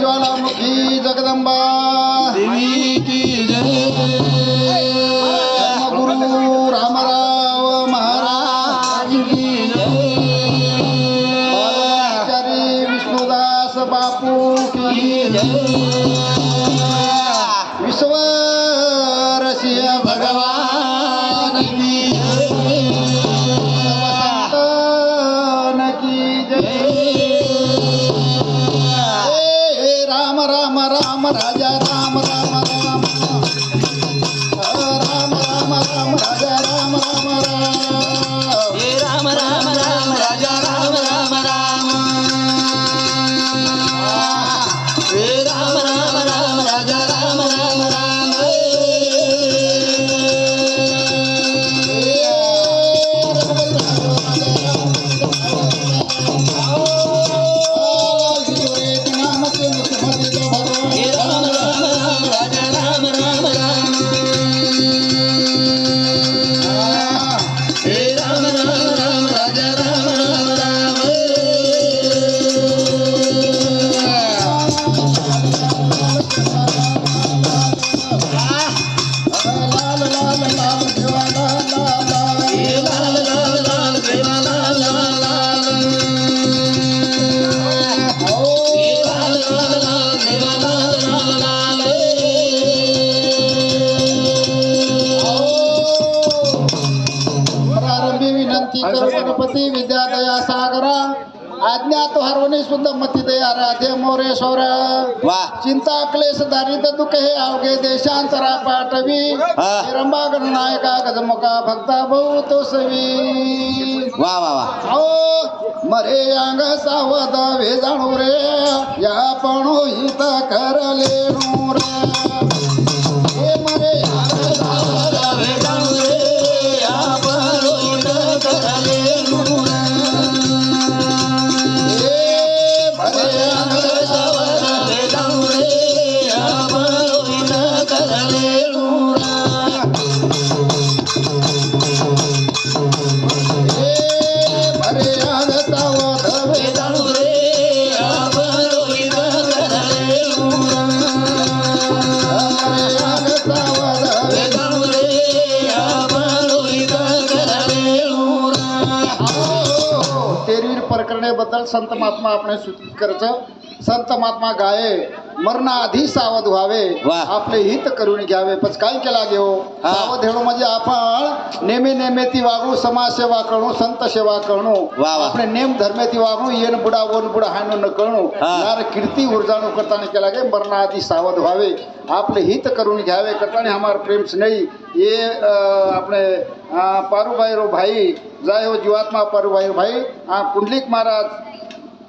ज्वालामुखी जगदंबा। देवी की जय। गुरु रामराव महाराज विष्णुदास बापू की विश्वरसिय जय हे राम राम गणपती विद्यादया सागरा आज्ञा तो हरवणे शुद्ध मती दया राधे मोरे वाह चिंता क्लेश दारिद्र दुःख हे अवघे देशांतरा पाठवी हा. रंबा गणनायका गजमुखा भक्ता बहु तो सवी वाह वाह ओ मरे अंग सावध वे जाणू रे या पण हित करले रे तेरवीर प्रकरणाबद्दल संत महात्मा आपण सूचित करायचं संत महात्मा गाये मरणाआधी सावध व्हावे. आपले हित करून घ्यावे. पण काय केला घेऊ सावध हेणू म्हणजे आपण नेमे नेमे ती वागणू समाज सेवा करणू संत सेवा करणू. आपले नेम धर्मे ती वागणू येन बुडा वन बुडा हानू न करणू यार कीर्ती उर्जाणू करताना केला गे मरणाआधी सावध व्हावे. आपले हित करून घ्यावे. करताना हमार प्रेम स्नेही ये आपले पारुभाईरो भाई जय हो जीवात्मा पारुभाईरो भाई. कुंडलिक महाराज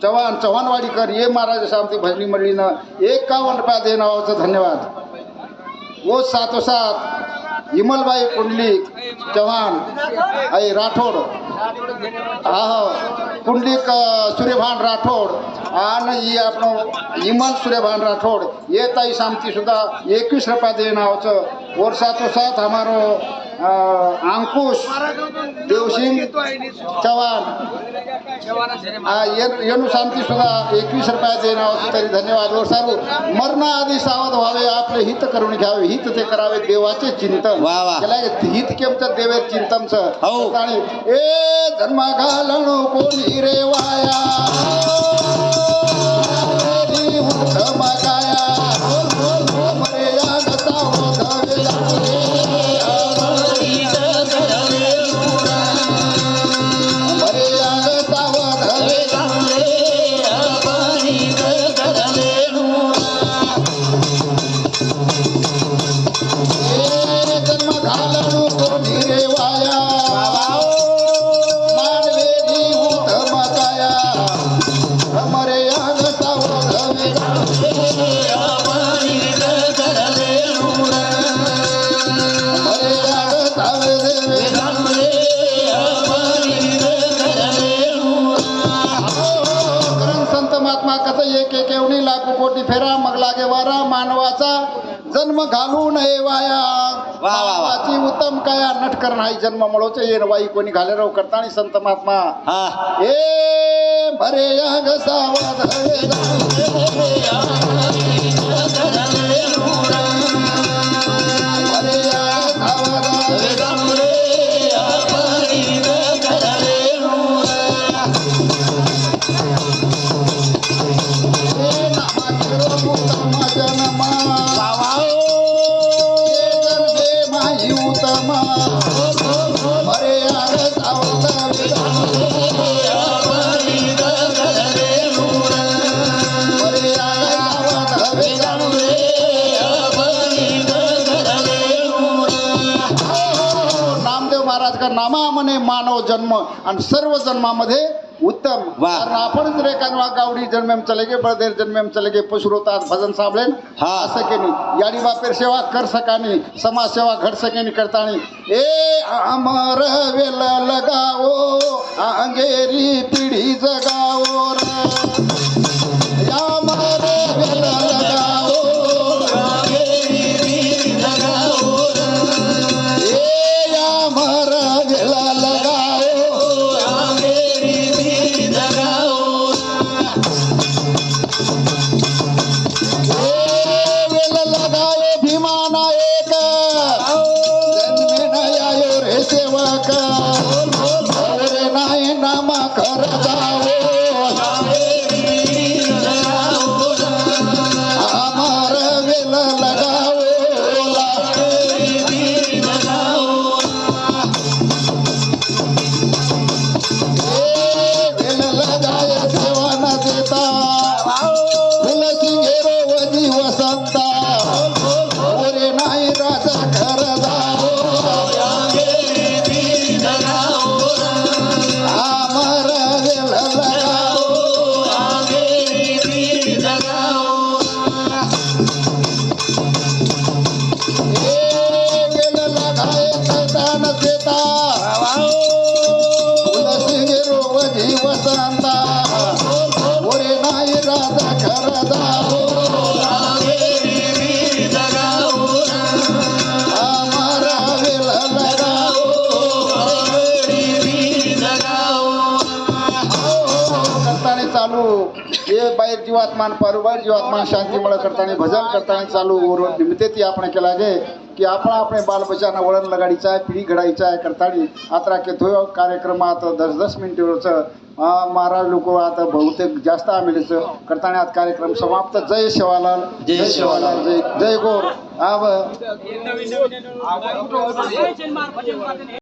चव्हाण चव्हाणवाडीकर ये महाराज सामती भजनी मंडळीनं एकावन्न रुपयात हे नावाचं धन्यवाद. ओ सातोसात इमलबाई पुंडलिक चव्हाण आई राठोड. हा हो पुंडलिक सूर्यभान राठोड आणि आपण हिमल सूर्यभान राठोड. ये ताई सामती सुद्धा एकवीस रुपयात हे नावाचं और सातोसात हमारो अंकुश देवसिंग चव्हाण. येणू शांती सुद्धा एकवीस रुपया देणं होतं तरी धन्यवाद. वर सारू मरणाआधी सावध व्हावे आपले हित करून घ्यावे. हित ते करावे देवाचे चिंतन. वा, वा. हित केमचं देवे चिंतनचं. हो. आणि ए जन्म घालण कोणी रे वाया. कोटी फेरा मग लागे वारा मानवाचा जन्म घालू नये वाया. वा, वा. मानवाची उत्तम काया नटकर नाही जन्म मळोचे येन वाई कोणी घाले राव करता आणि संत महात्मा. हा. ए भरे या ग मानव जन्म आणि सर्व जन्मामध्ये उत्तम वाह. कारण आपण जर एखादा गावडी जन्मेम चले गे बळदेर जन्मेम चले गे पशुरोतात भजन साबळेन हा. असं केली याडी बापेर सेवा कर सकानी समाज सेवा घड सकेनी करतानी ए अमर वेल लगाओ अंगेरी चालू ये बाहेर जीवात्मान पारू बाहेर जीवात्मान शांती मिळत करता भजन करता चालू वरून निमित्ते ती आपण केला जे की आपण आपण बालबच्चा वळण लगाडीचा आहे पिढी घडायचा आहे करता आता के तो कार्यक्रम आता दस दस मिनटे महाराज लोक आता बहुतेक जास्त आम्ही करताना कार्यक्रम समाप्त. जय शिवालाल. जय शिवालाल. जय जय गोर. आव